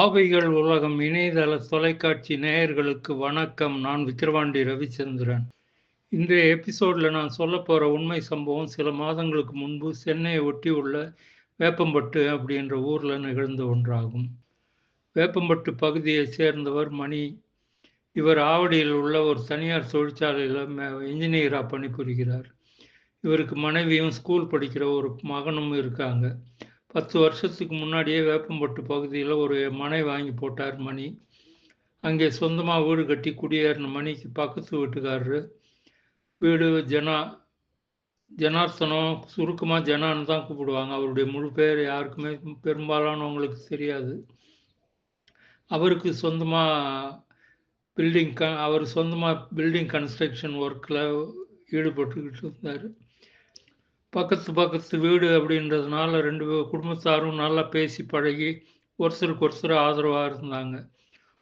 ஆவைகள் உலகம் இணையதள தொலைக்காட்சி நேயர்களுக்கு வணக்கம். நான் விக்கிரவாண்டி ரவிச்சந்திரன். இன்றைய எபிசோடில் நான் சொல்ல போகிற உண்மை சம்பவம் சில மாதங்களுக்கு முன்பு சென்னையை ஒட்டி உள்ள வேப்பம்பட்டு அப்படின்ற ஊரில் நிகழ்ந்த ஒன்றாகும். வேப்பம்பட்டு பகுதியை சேர்ந்தவர் மணி. இவர் ஆவடியில் உள்ள ஒரு தனியார் தொழிற்சாலையில் இன்ஜினியராக பணிபுரிகிறார். இவருக்கு மனைவியும் ஸ்கூல் படிக்கிற ஒரு மகனும் இருக்காங்க. பத்து வருஷத்துக்கு முன்னாடியே வேப்பம்பட்டு பகுதியில் ஒரு மனை வாங்கி போட்டார் மணி. அங்கே சொந்தமாக வீடு கட்டி குடியேறின மணிக்கு பக்கத்து வீட்டுக்காரரு வீடு ஜனா ஜனார்த்தனம் சுருக்கமாக ஜனான்னு தான் கூப்பிடுவாங்க. அவருடைய முழு பேர் யாருக்குமே பெரும்பாலானவங்களுக்கு தெரியாது. அவருக்கு சொந்தமாக பில்டிங் க அவர் சொந்தமாக பில்டிங் கன்ஸ்ட்ரக்ஷன் ஒர்க்கில் ஈடுபட்டுக்கிட்டு இருந்தார். பக்கத்து பக்கத்து வீடு அப்படின்றதுனால ரெண்டு குடும்பத்தாரும் நல்லா பேசி பழகி ஒருத்தருக்கு ஒருத்தர் ஆதரவாக இருந்தாங்க.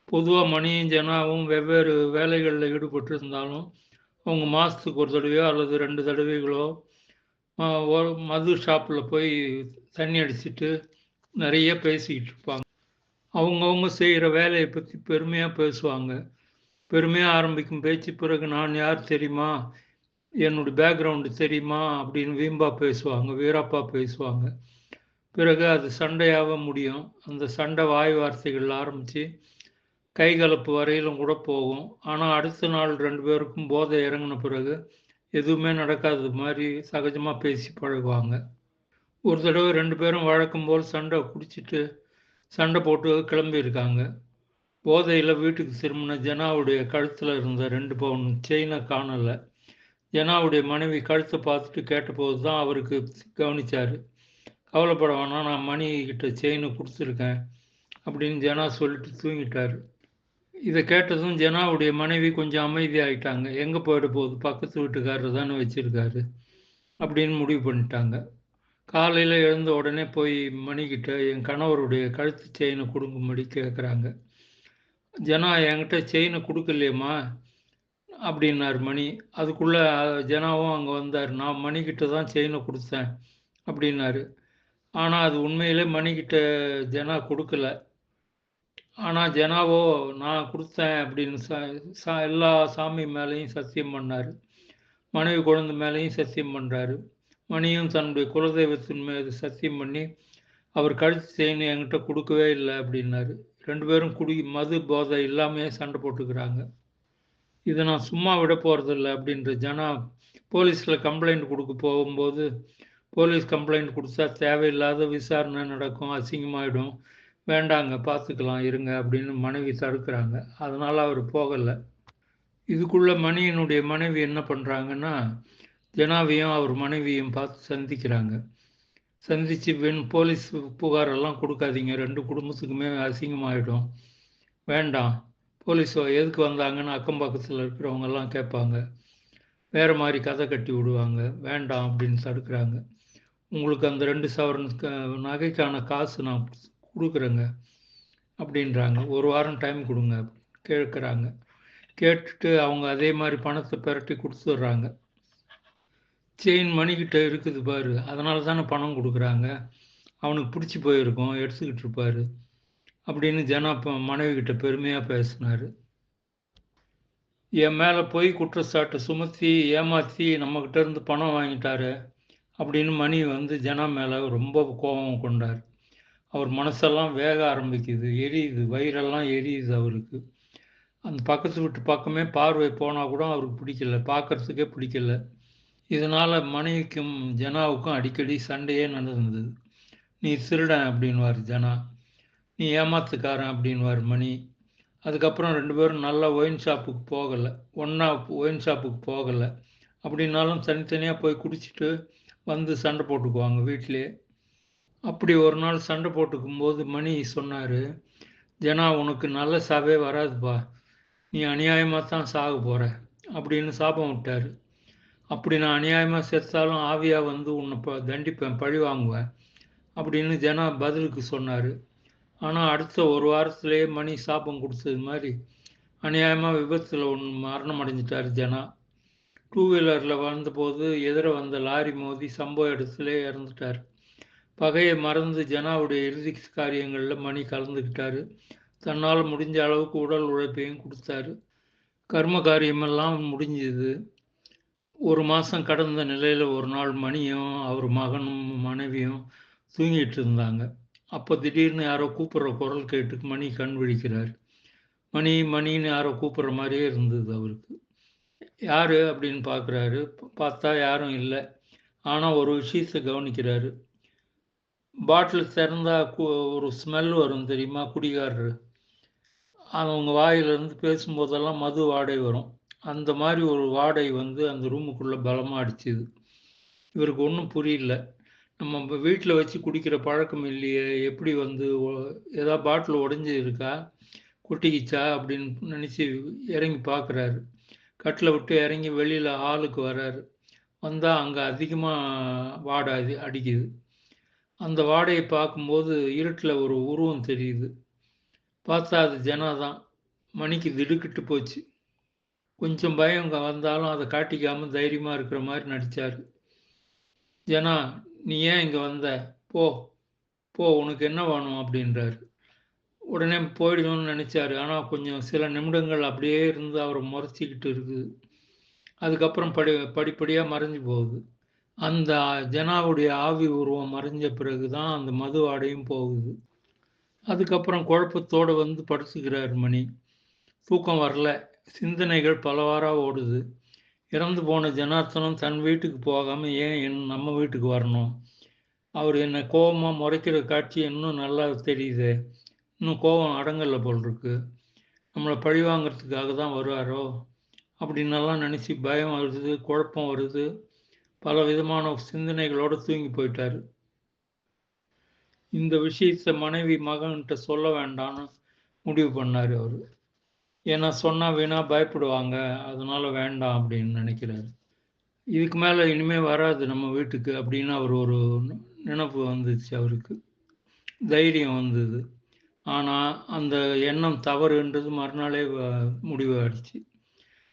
பொதுவாக மணியும் ஜனாவும் வெவ்வேறு வேலைகளில் ஈடுபட்டு இருந்தாலும் அவங்க மாதத்துக்கு ஒரு தடவையோ அல்லது ரெண்டு தடவைகளோ மது ஷாப்பில் போய் தண்ணி அடிச்சுட்டு நிறைய பேசிக்கிட்டு இருப்பாங்க. அவங்கவுங்க செய்கிற வேலையை பற்றி பெருமையாக பேசுவாங்க. பெருமையாக ஆரம்பிக்கும் பேச்சு பிறகு நான் யார் தெரியுமா? என்னுடைய பேக்ரவுண்டு தெரியுமா அப்படின்னு வீம்பா பேசுவாங்க வீரப்பா பேசுவாங்க. பிறகு அது சண்டையாக முடியும். அந்த சண்டை வாய் வார்த்தைகள் ஆரம்பித்து கைகலப்பு வரையிலும் கூட போகும். ஆனால் அடுத்த நாள் ரெண்டு பேருக்கும் போதை இறங்கின பிறகு எதுவுமே நடக்காதது மாதிரி சகஜமாக பேசி பழகுவாங்க. ஒரு தடவை ரெண்டு பேரும் வழக்கம் போல் சண்டை குடிச்சிட்டு சண்டை போட்டு கிளம்பியிருக்காங்க. போதையில் வீட்டுக்கு திரும்பின ஜனாவுடைய கழுத்தில் இருந்த ரெண்டு பவுன் செயினை காணலை. ஜனாவுடைய மனைவி கழுத்தை பார்த்துட்டு கேட்டபோது தான் அவருக்கு கவனிச்சார். கவலைப்பட வேணாம் நான் மணிகிட்ட செயினை கொடுத்துருக்கேன் அப்படின்னு ஜனா சொல்லிட்டு தூங்கிட்டார். இதை கேட்டதும் ஜனாவுடைய மனைவி கொஞ்சம் அமைதியாகிட்டாங்க எங்கே போயிட போகுது? பக்கத்து வீட்டுக்காரர் தானே வச்சுருக்காரு அப்படின்னு முடிவு பண்ணிட்டாங்க. காலையில் எழுந்த உடனே போய் மணிக்கிட்ட என் கணவருடைய கழுத்து செயினை கொடுக்கும்படி கேட்குறாங்க ஜனா என்கிட்ட செயினை கொடுக்கலையம்மா அப்படின்னார் மணி. அதுக்குள்ளே ஜனாவும் அங்கே வந்தார். நான் மணிக்கிட்ட தான் செயினை கொடுத்தேன் அப்படின்னாரு. ஆனால் அது உண்மையிலே மணிக்கிட்ட ஜனா கொடுக்கல. ஆனால் ஜனாவோ நான் கொடுத்தேன் அப்படின்னு சா எல்லா சாமி மேலேயும் சத்தியம் பண்ணார். மனைவி குழந்தை மேலேயும் சத்தியம் பண்ணுறாரு மணியும் தன்னுடைய குலதெய்வத்தின் மீது சத்தியம் பண்ணி அவர் கழுத்து செயின் என்கிட்ட கொடுக்கவே இல்லை அப்படின்னாரு. ரெண்டு பேரும் குடி மது போதை இல்லாமையே சண்டை போட்டுக்கிறாங்க. இதை நான் சும்மா விட போகிறதில்ல அப்படின்ற ஜனா போலீஸில் கம்ப்ளைண்ட் கொடுக்க போகும்போது போலீஸ் கம்ப்ளைண்ட் கொடுத்தா தேவையில்லாத விசாரணை நடக்கும் அசிங்கமாயிடும். வேண்டாங்க பார்த்துக்கலாம் இருங்க அப்படின்னு மனைவி தடுக்கிறாங்க. அதனால் அவர் போகலை. இதுக்குள்ளே மணியனுடைய மனைவி என்ன பண்ணுறாங்கன்னா ஜனாவையும் அவர் மனைவியும் பார்த்து சந்திக்கிறாங்க. சந்தித்து வெண் போலீஸ் புகாரெல்லாம் கொடுக்காதீங்க. ரெண்டு குடும்பத்துக்குமே அசிங்கமாயிடும். வேண்டாம். போலீஸ் எதுக்கு வந்தாங்கன்னு அக்கம் பக்கத்தில் இருக்கிறவங்கெல்லாம் கேட்பாங்க. வேறு மாதிரி கதை கட்டி விடுவாங்க. வேண்டாம் அப்படின்னு தடுக்கிறாங்க. உங்களுக்கு அந்த ரெண்டு சவரன் நகைக்கான காசு நான் கொடுக்குறேங்க அப்படின்றாங்க. ஒரு வாரம் டைம் கொடுங்க கேட்குறாங்க. கேட்டுட்டு அவங்க அதே மாதிரி பணத்தை பெரட்டி கொடுத்துட்றாங்க. செயின் மணிக்கிட்ட இருக்குது பாரு. அதனால தானே பணம் கொடுக்குறாங்க. அவனுக்கு பிடிச்சி போயிருக்கோம். எடுத்துக்கிட்டு இருப்பாரு. அப்படின்னு ஜனா மனைவி கிட்ட பெருமையாக பேசினார். என் மேலே போய் குற்றச்சாட்டை சுமத்தி ஏமாற்றி நம்மக்கிட்ட இருந்து பணம் வாங்கிட்டாரு அப்படின்னு மணி வந்து ஜனா மேலே ரொம்ப கோபம் கொண்டார். அவர் மனசெல்லாம் வேக ஆரம்பிக்குது எரியுது வயிறெல்லாம் எரியுது அவருக்கு. அந்த பக்கத்து வீட்டு பக்கமே பார்வை போனால் கூட அவருக்கு பிடிக்கல பார்க்கறதுக்கே பிடிக்கல. இதனால் மனைவிக்கும் ஜனாவுக்கும் அடிக்கடி சண்டையே நடந்தது. நீ திருடன் அப்படின்வார் ஜனா. நீ ஏமாத்துக்காரன் அப்படின்வார் மணி. அதுக்கப்புறம் ரெண்டு பேரும் நல்லா ஒயின் ஷாப்புக்கு போகலை. ஒன்றா ஒயின் ஷாப்புக்கு போகலை. அப்படின்னாலும் தனித்தனியாக போய் குடிச்சிட்டு வந்து சண்டை போட்டுக்குவாங்க வீட்டிலே அப்படி ஒரு நாள் சண்டை போட்டுக்கும் போது மணி சொன்னார் ஜனா உனக்கு நல்ல சாவே வராதுப்பா. நீ அநியாயமாக தான் சாக போகிற அப்படின்னு சாபம் விட்டார். அப்படி நான் அநியாயமாக செத்தாலும் ஆவியாக வந்து உன்னை ப தண்டிப்பேன் பழி வாங்குவேன். அப்படின்னு ஜனா பதிலுக்கு சொன்னார். ஆனால் அடுத்த ஒரு வாரத்திலே மணி சாப்பம் கொடுத்தது மாதிரி அநியாயமாக விபத்தில் ஒன்று மரணம் அடைஞ்சிட்டார் ஜனா. டூ வீலரில் வந்தபோது எதிர வந்த லாரி மோதி சம்பவ இடத்துல இறந்துட்டார். பகையை மறந்து ஜனாவுடைய இறுதி காரியங்களில் மணி கலந்துக்கிட்டாரு தன்னால் முடிஞ்ச அளவுக்கு உடல் உழைப்பையும் கொடுத்தாரு. கர்ம காரியமெல்லாம் முடிஞ்சது. ஒரு மாதம் கடந்த நிலையில் ஒரு நாள் மணியும் அவர் மகனும் மனைவியும் தூங்கிட்டு இருந்தாங்க. அப்போ திடீர்னு யாரோ கூப்பிட்ற குரல் கேட்டு மணி கண் விழிக்கிறார். மணி மணின்னு யாரோ கூப்பிட்ற மாதிரியே இருந்தது அவருக்கு. யார் அப்படின்னு பார்க்குறாரு. பார்த்தா யாரும் இல்லை. ஆனால் ஒரு விஷயத்தை கவனிக்கிறாரு. பாட்டில் திறந்தா ஒரு ஸ்மெல் வரும் தெரியுமா? குடிகாரர். அவங்க வாயிலிருந்து பேசும்போதெல்லாம் மது வாடை வரும். அந்த மாதிரி ஒரு வாடை வந்து அந்த ரூமுக்குள்ளே பலமாக அடிச்சுது. இவருக்கு ஒன்றும் புரியல. நம்ம வீட்டில் வச்சு குடிக்கிற பழக்கம் இல்லையே எப்படி வந்து ஏதாவது பாட்டில் உடஞ்சி இருக்கா குட்டிக்கிச்சா அப்படின்னு நினச்சி இறங்கி பார்க்குறாரு கட்டில் விட்டு இறங்கி வெளியில் ஹாலுக்கு வர்றாரு. வந்தால் அங்கே அதிகமாக வாடை அது அடிக்குது. அந்த வாடையை பார்க்கும்போது இருட்டில் ஒரு உருவம் தெரியுது. பார்த்தா அது ஜனா தான் மணிக்கு திடுக்கிட்டு போச்சு. கொஞ்சம் பயம் வந்தாலும் அதை காட்டிக்காமல் தைரியமாக இருக்கிற மாதிரி நடித்தார் ஜனா நீ ஏன் இங்கே வந்த? போ போ உனக்கு என்ன வேணும்? அப்படின்றாரு. உடனே போயிடணும்னு நினச்சாரு. ஆனால் கொஞ்சம் சில நிமிடங்கள் அப்படியே இருந்து அவரை முறைச்சிக்கிட்டு இருக்குது. அதுக்கப்புறம் படி படிப்படியாக மறைஞ்சு போகுது. அந்த ஜனாவுடைய ஆவி உருவம் மறைஞ்ச பிறகு தான் அந்த மது ஆடையும் போகுது. அதுக்கப்புறம் குழப்பத்தோடு வந்து படுத்துக்கிறார் மணி. தூக்கம் வரல. சிந்தனைகள் பலவாறாக ஓடுது. இறந்து போன ஜனார்த்தனம் தன் வீட்டுக்கு போகாமல் ஏன் என் நம்ம வீட்டுக்கு வரணும்? அவர் என்னை கோபமாக முறைக்கிற காட்சி இன்னும் நல்லா தெரியுது. இன்னும் கோபம் அடங்கலை போல் இருக்கு. நம்மளை பழி வாங்கிறதுக்காக தான் வருவாரோ? அப்படின்னெல்லாம் நினச்சி பயம் வருது குழப்பம் வருது. பல விதமான சிந்தனைகளோடு தூங்கி போயிட்டார். இந்த விஷயத்தை மனைவி மகன்கிட்ட சொல்ல வேண்டாம்னு முடிவு பண்ணார் அவர். ஏன்னா சொன்னால் வீணா பயப்படுவாங்க. அதனால வேண்டாம் அப்படின்னு நினைக்கிறாரு. இதுக்கு மேலே இனிமேல் வராது நம்ம வீட்டுக்கு அப்படின்னு அவர் ஒரு நினப்பு வந்துச்சு அவருக்கு. தைரியம் வந்தது. ஆனால் அந்த எண்ணம் தவறுன்றது மறுநாளே முடிவு ஆயிடுச்சு.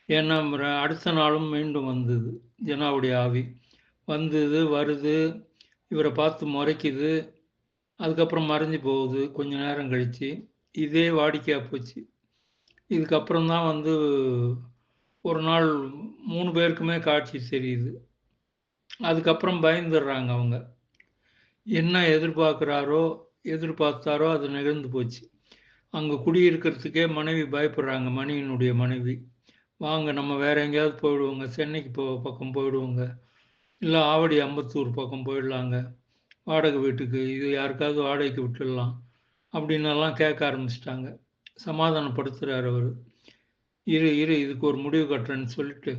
ஏன்னா அடுத்த நாளும் மீண்டும் வந்தது. ஜனாவுடைய ஆவி. வந்தது வருது இவரை பார்த்து முறைக்குது. அதுக்கப்புறம் மறைஞ்சு போகுது. கொஞ்ச நேரம் கழித்து இதே வாடிக்கையாக போச்சு. இதுக்கப்புறம் தான் வந்து ஒரு நாள் மூணு பேருக்குமே காட்சி தெரியுது. அதுக்கப்புறம் பயந்துடுறாங்க அவங்க. என்ன எதிர்பார்க்குறாரோ எதிர்பார்த்தாரோ அது நிகழ்ந்து போச்சு. அங்கே குடியிருக்கிறதுக்கே மனைவி பயப்படுறாங்க மணியினுடைய மனைவி. வாங்க நம்ம வேற எங்கேயாவது போயிடுவோங்க. சென்னைக்கு போ பக்கம் போயிடுவோங்க. இல்லை ஆவடி அம்பத்தூர் பக்கம் போயிடலாங்க. வாடகை வீட்டுக்கு இது யாருக்காவது வாடகைக்கு விட்டுடலாம். அப்படின்னெல்லாம் கேட்க ஆரம்பிச்சிட்டாங்க. சமாதானப்படுத்துகிறார் அவர். இரு இரு இதுக்கு ஒரு முடிவு கட்டுறேன்னு சொல்லிட்டு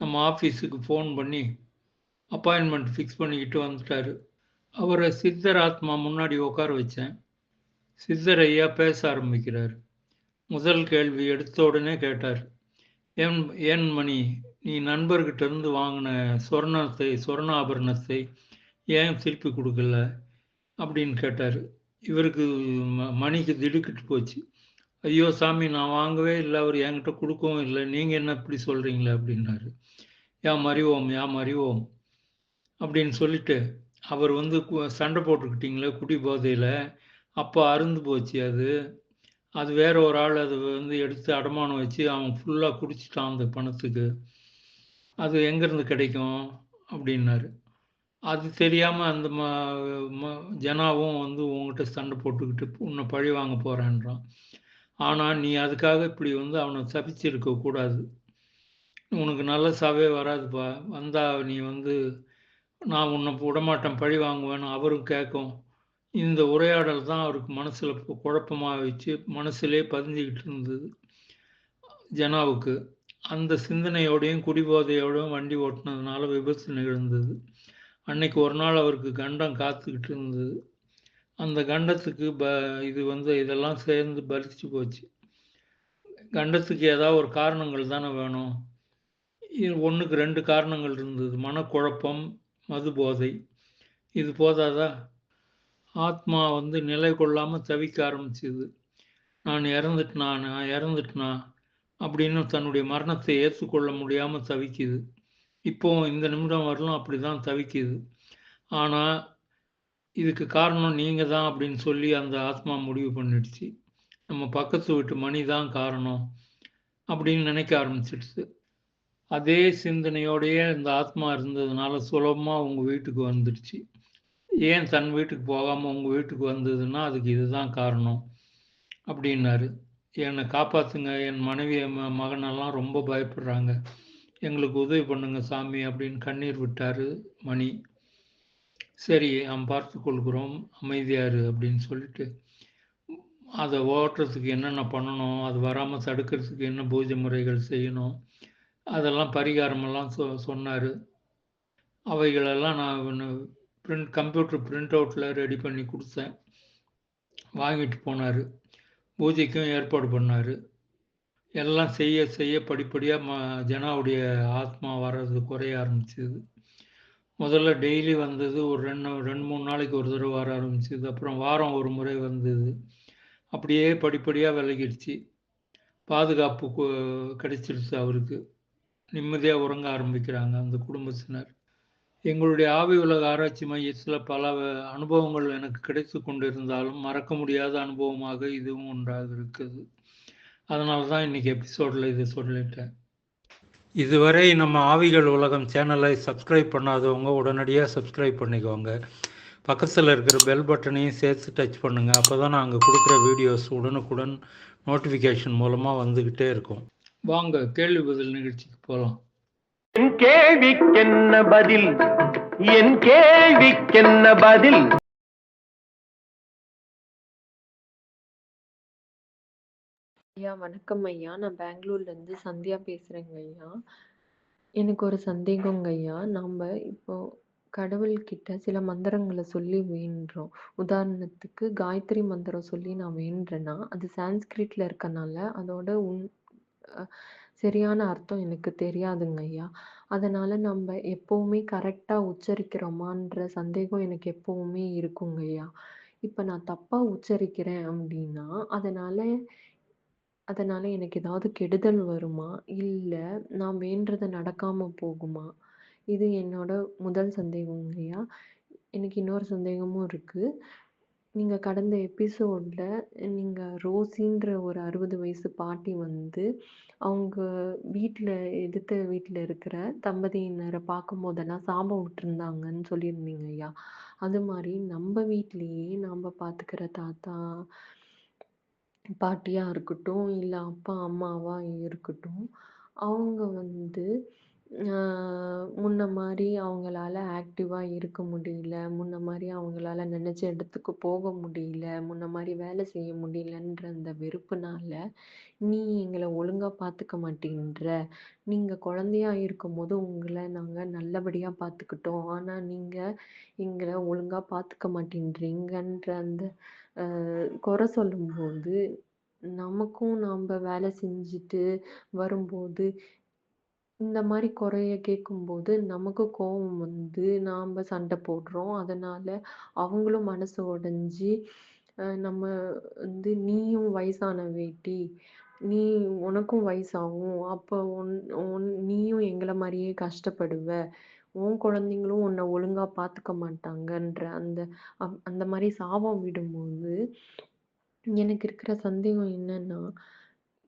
நம்ம ஆஃபீஸுக்கு ஃபோன் பண்ணி அப்பாயின்மெண்ட் ஃபிக்ஸ் பண்ணிக்கிட்டு வந்துட்டார். அவரை சித்தர் ஆத்மா முன்னாடி உட்கார வச்சேன். சித்தர் ஐயா பேச ஆரம்பிக்கிறார். முதல் கேள்வி எடுத்த உடனே கேட்டார் ஏன் ஏன் மணி நீ நண்பர்கிட்ட இருந்து வாங்கின சொர்ணத்தை சொர்ண ஆபரணத்தை ஏன் திருப்பி கொடுக்கல? அப்படின்னு கேட்டார். இவருக்கு மணிக்கு திடுக்கிட்டு போச்சு. ஐயோ சாமி நான் வாங்கவே இல்லை அவர் என்கிட்ட கொடுக்கவும் இல்லை நீங்கள் என்ன இப்படி சொல்கிறீங்களே அப்படின்னாரு. யா மறிவோம் யா மறிவோம் அப்படின்னு சொல்லிட்டு அவர் வந்து சண்டை போட்டுக்கிட்டீங்களே குடி போதையில் அப்போ அருந்து போச்சு அது. அது வேற ஒரு ஆள் அது வந்து எடுத்து அடமானம் வச்சு அவன் ஃபுல்லாக குடிச்சிட்டான் அந்த பணத்துக்கு. அது எங்கேருந்து கிடைக்கும்? அப்படின்னாரு. அது தெரியாமல் அந்த ம ஜனாவும் வந்து உங்ககிட்ட சண்டை போட்டுக்கிட்டு உன்னை பழி வாங்க போகிறேன்றான் ஆனால் நீ அதுக்காக இப்படி வந்து அவனை தப்பிச்சிருக்க கூடாது. உனக்கு நல்ல சாவே வராதுப்பா. வந்தால் நீ வந்து நான் உன்னை விடமாட்டேன். பழி வாங்குவேன்னு அவரும் கேட்கும். இந்த உரையாடல் தான் அவருக்கு மனசில் குழப்பமாக வச்சு மனசுலே பதிஞ்சுக்கிட்டு இருந்தது ஜனாவுக்கு. அந்த சிந்தனையோடையும் குடிபோதையோடையும் வண்டி ஓட்டினதுனால விபத்து நிகழ்ந்தது. அன்னைக்கு ஒரு நாள் அவருக்கு கண்டம் காத்துக்கிட்டு இருந்தது. அந்த கண்டத்துக்கு ப இது வந்து இதெல்லாம் சேர்ந்து பலிச்சு போச்சு. கண்டத்துக்கு ஏதாவது ஒரு காரணங்கள் தானே வேணும். இது ஒன்றுக்கு ரெண்டு காரணங்கள் இருந்தது. மனக்குழப்பம் மது போதை. இது போதாதா? ஆத்மா வந்து நிலை கொள்ளாமல் தவிக்க ஆரம்பிச்சுது. நான் இறந்துட்டனா நான் இறந்துட்டனா அப்படின்னு தன்னுடைய மரணத்தை ஏற்றுக்கொள்ள முடியாமல் தவிக்குது. இப்போ இந்த நிமிடம் வரலாம் அப்படி தான் தவிக்குது. ஆனால் இதுக்கு காரணம் நீங்கள் தான் அப்படின்னு சொல்லி அந்த ஆத்மா முடிவு பண்ணிடுச்சு. நம்ம பக்கத்து வீட்டு மணி தான் காரணம் அப்படின்னு நினைக்க ஆரம்பிச்சிடுச்சு. அதே சிந்தனையோடையே இந்த ஆத்மா இருந்ததுனால சுலபமாக உங்கள் வீட்டுக்கு வந்துடுச்சு. ஏன் தன் வீட்டுக்கு போகாமல் உங்கள் வீட்டுக்கு வந்ததுன்னா அதுக்கு இதுதான் காரணம் அப்படின்னாரு. என்னை காப்பாற்றுங்க என் மனைவி ம- மகனெல்லாம் ரொம்ப பயப்படுறாங்க. எங்களுக்கு உதவி பண்ணுங்க சாமி அப்படின்னு கண்ணீர் விட்டார் மணி. சரி நாம் பார்த்து கொள்கிறோம் அமைதியாரு அப்படின்னு சொல்லிட்டு அதை ஓட்டுறதுக்கு என்னென்ன பண்ணணும் அது வராமல் தடுக்கிறதுக்கு என்ன பூஜை முறைகள் செய்யணும் அதெல்லாம் பரிகாரமெல்லாம் சொ சொன்னார். அவைகளெல்லாம் நான் பிரிண்ட் கம்ப்யூட்டர் பிரிண்ட் அவுட்டில் ரெடி பண்ணி கொடுத்தேன். வாங்கிட்டு போனார். பூஜைக்கும் ஏற்பாடு பண்ணார். எல்லாம் செய்ய செய்ய படிப்படியாக ம ஜனாவுடைய ஆத்மா வர்றது குறைய ஆரம்பிச்சது. முதல்ல டெய்லி வந்தது ஒரு ரெண்டு ரெண்டு மூணு நாளைக்கு ஒரு தடவை வர ஆரம்பிச்சது. அப்புறம் வாரம் ஒரு முறை வந்தது. அப்படியே படிப்படியாக விலகிடுச்சு. பாதுகாப்பு கிடைச்சிருச்சு அவருக்கு. நிம்மதியாக உறங்க ஆரம்பிக்கிறாங்க அந்த குடும்பத்தினர். எங்களுடைய ஆவி உலக ஆராய்ச்சி மையத்தில் பல அனுபவங்கள் எனக்கு கிடைத்து கொண்டிருந்தாலும் மறக்க முடியாத அனுபவமாக இதுவும் ஒன்றாக இருக்குது. அதனால தான் இன்னைக்கு எபிசோடில் இதை சொல்லிட்டேன். இதுவரை நம்ம ஆவிகள் உலகம் சேனலை சப்ஸ்கிரைப் பண்ணாதவங்க உடனடியாக சப்ஸ்கிரைப் பண்ணிக்கோங்க. பக்கத்தில் இருக்கிற பெல் பட்டனையும் சேர்த்து டச் பண்ணுங்கள் அப்போ தான் நாங்கள் கொடுக்குற வீடியோஸ் உடனுக்குடன் நோட்டிஃபிகேஷன் மூலமாக வந்துக்கிட்டே இருக்கும். வாங்க கேள்வி பதில் நிகழ்ச்சிக்கு போகலாம் என் கேள்விக்கென்ன பதில்? என் கேள்விக்கென்ன பதில்? ஐயா வணக்கம் ஐயா. நான் பெங்களூர்ல இருந்து சந்தியா பேசுறேங்க ஐயா. எனக்கு ஒரு சந்தேகங்க ஐயா. நாம இப்போ கடவுள்கிட்ட சில மந்திரங்களை சொல்லி வேண்டுறோம். உதாரணத்துக்கு காயத்ரி மந்திரம் சொல்லி நான் வேண்டுறேன்னா அது சான்ஸ்கிரிட்ல இருக்கனால அதோட உன் சரியான அர்த்தம் எனக்கு தெரியாதுங்க ஐயா. அதனால நம்ம எப்பவுமே கரெக்டா உச்சரிக்கிறோமான்ற சந்தேகம் எனக்கு எப்பவுமே இருக்குங்க ஐயா. இப்ப நான் தப்பா உச்சரிக்கிறேன் அப்படின்னா அதனால அதனால எனக்கு ஏதாவது கெடுதல் வருமா? இல்ல நான் வேண்டுறது நடக்காம போகுமா? இது என்னோட முதல் சந்தேகங்கய்யா. எனக்கு இன்னொரு சந்தேகமும் இருக்கு. நீங்க கடந்த எபிசோட்ல நீங்க ரோஸின்ற ஒரு 60 வயசு பாட்டி வந்து, அவங்க வீட்ல எடுத்த வீட்ல இருக்கிற தம்பதியினர பார்க்கும்போதெல்லாம் சாபம் விட்டுருந்தாங்கன்னு சொல்லியிருந்தீங்கய்யா. அது மாரி நம்ப வீட்லயே நாம பார்த்துக்கிற தாத்தா பாட்டியாக இருக்கட்டும், இல்லை அப்பா, அம்மாவாக இருக்கட்டும், அவங்க வந்து முன்ன மாதிரி அவங்களால ஆக்டிவாக இருக்க முடியல. முன்ன மாதிரி அவங்களால நினச்ச இடத்துக்கு போக முடியல. முன்ன மாதிரி வேலை செய்ய முடியலன்ற அந்த வெறுப்புனால, "நீ எங்களை ஒழுங்காக பார்த்துக்க மாட்டேன்ற. நீங்கள் குழந்தையா இருக்கும் போது உங்களை நாங்கள் நல்லபடியாக பார்த்துக்கிட்டோம். ஆனால் நீங்கள் எங்களை ஒழுங்காக பார்த்துக்க மாட்டேன்றீங்கன்ற" அந்த குறை சொல்லும்போது, நமக்கும் நாம் வேலை செஞ்சுட்டு வரும்போது, இந்த மாதிரி குறைய கேட்கும்போது, நமக்கு கோபம் வந்து நாம் சண்டை போடுறோம். அதனால் அவங்களும் மனசு உடைஞ்சு, நம்ம வந்து "நீயும் வயசான வேட்டி. நீ உனக்கும் வயசாகும். அப்போ உன் உன் நீயும் எங்களை மாதிரியே கஷ்டப்படுவ. உன் குழந்தைங்களும் உன்னை ஒழுங்கா பார்த்துக்க மாட்டாங்கன்ற" அந்த அப் அந்த மாதிரி சாபம் விடும்போது, எனக்கு இருக்கிற சந்தேகம் என்னன்னா,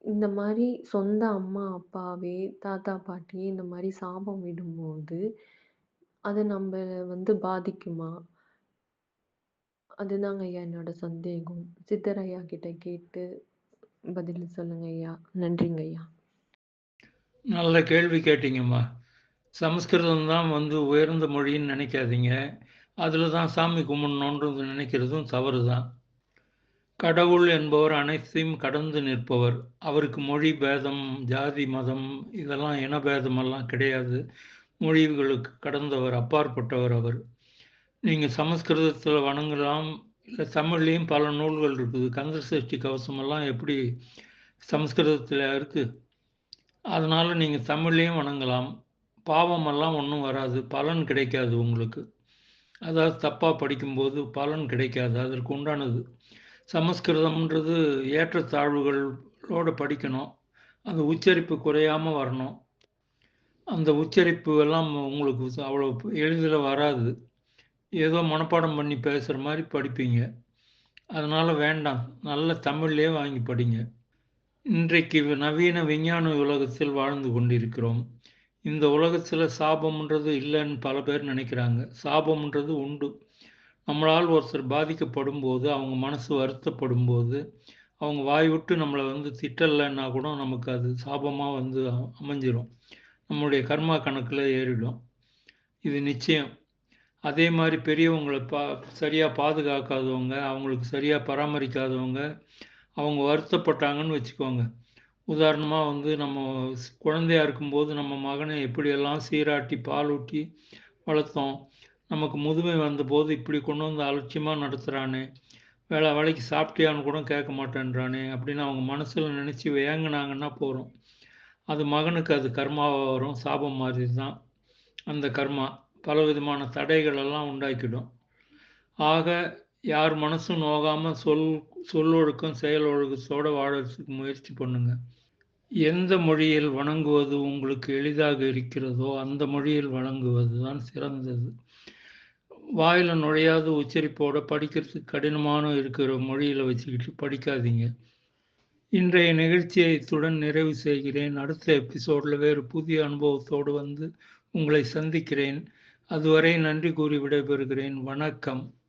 இந்த மாதிரி சொந்த அம்மா, அப்பாவே, தாத்தா, பாட்டியே இந்த மாதிரி சாபம் விடும்போது, அது நம்ம வந்து பாதிக்குமா? அதுதாங்க ஐயா என்னோட சந்தேகம். சித்தர் ஐயா கிட்ட கேட்டு பதில் சொல்லுங்க ஐயா. நன்றிங்க ஐயா. நல்ல கேள்வி கேட்டீங்கம்மா சமஸ்கிருதம் தான் வந்து உயர்ந்த மொழின்னு நினைக்காதீங்க. அதில் தான் சாமி கும்பிடணுன்றது நினைக்கிறதும் தவறு தான் கடவுள் என்பவர் அனைத்தையும் கடந்து நிற்பவர். அவருக்கு மொழி பேதம் ஜாதி மதம் இதெல்லாம் இனபேதமெல்லாம் கிடையாது. மொழிகளுக்கு கடந்தவர் அப்பாற்பட்டவர் அவர். நீங்கள் சமஸ்கிருதத்தில் வணங்கலாம் இல்லை தமிழ்லேயும் பல நூல்கள் இருக்குது. கந்த சஷ்டி கவசமெல்லாம் எப்படி சமஸ்கிருதத்தில் இருக்குது அதனால் நீங்கள் தமிழ்லேயும் வணங்கலாம். பாவமெல்லாம் ஒன்றும் வராது. பலன் கிடைக்காது உங்களுக்கு. அதாவது தப்பாக படிக்கும்போது பலன் கிடைக்காது. அதற்கு உண்டானது. சமஸ்கிருதம்ன்றது ஏற்றத்தாழ்வுகளோடு படிக்கணும். அந்த உச்சரிப்பு குறையாமல் வரணும். அந்த உச்சரிப்பு எல்லாம் உங்களுக்கு அவ்வளோ எளிதில் வராது. ஏதோ மனப்பாடம் பண்ணி பேசுகிற மாதிரி படிப்பீங்க. அதனால் வேண்டாம். நல்ல தமிழ்லே வாங்கி படிங்க. இன்றைக்கு நவீன விஞ்ஞான உலகத்தில் வாழ்ந்து கொண்டிருக்கிறோம். இந்த உலகத்தில் சாபம்ன்றது இல்லைன்னு பல பேர் நினைக்கிறாங்க. சாபம்ன்றது உண்டு. நம்மளால் ஒருத்தர் பாதிக்கப்படும் போது அவங்க மனசு வருத்தப்படும் போது அவங்க வாய் விட்டு நம்மளை வந்து திட்டலைன்னா கூட நமக்கு அது சாபமாக வந்து அமைஞ்சிரும். நம்மளுடைய கர்மா கணக்கில் ஏறிடும். இது நிச்சயம். அதே மாதிரி பெரியவங்களை பா சரியாக பாதுகாக்காதவங்க அவங்களுக்கு சரியாக பராமரிக்காதவங்க அவங்க வருத்தப்பட்டாங்கன்னு வச்சுக்கோங்க. உதாரணமாக வந்து நம்ம குழந்தையா இருக்கும்போது நம்ம மகனை எப்படியெல்லாம் சீராட்டி பாலூட்டி வளர்த்தோம் நமக்கு முதுமை வந்தபோது இப்படி கொண்டு வந்து அலட்சியமாக நடத்துகிறானே வேலை வேலைக்கு சாப்பிட்டியான்னு கூட கேட்க மாட்டேன்றானே அப்படின்னு அவங்க மனசில் நினச்சி வேங்கினாங்கன்னா போகிறோம் அது மகனுக்கு அது கர்மாவாக வரும் சாபம் மாதிரி தான் அந்த கர்மா. பல விதமான தடைகளெல்லாம் உண்டாக்கிடும். ஆக யார் மனசும் நோகாமல் சொல் சொல்லொழுக்கம் செயல் ஒழுக்கத்தோடு வாழறதுக்கு முயற்சி பண்ணுங்கள் எந்த மொழியில் வணங்குவது உங்களுக்கு எளிதாக இருக்கிறதோ அந்த மொழியில் வணங்குவது தான் சிறந்தது. வாயில் நுழையாத உச்சரிப்போட படிக்கிறதுக்கு கடினமான இருக்கிற மொழியில் வச்சுக்கிட்டு படிக்காதீங்க. இன்றைய நிகழ்ச்சியை இத்துடன் நிறைவு செய்கிறேன். அடுத்த எபிசோடில் வேறு புதிய அனுபவத்தோடு வந்து உங்களை சந்திக்கிறேன். அதுவரை நன்றி கூறி விடைபெறுகிறேன். வணக்கம்.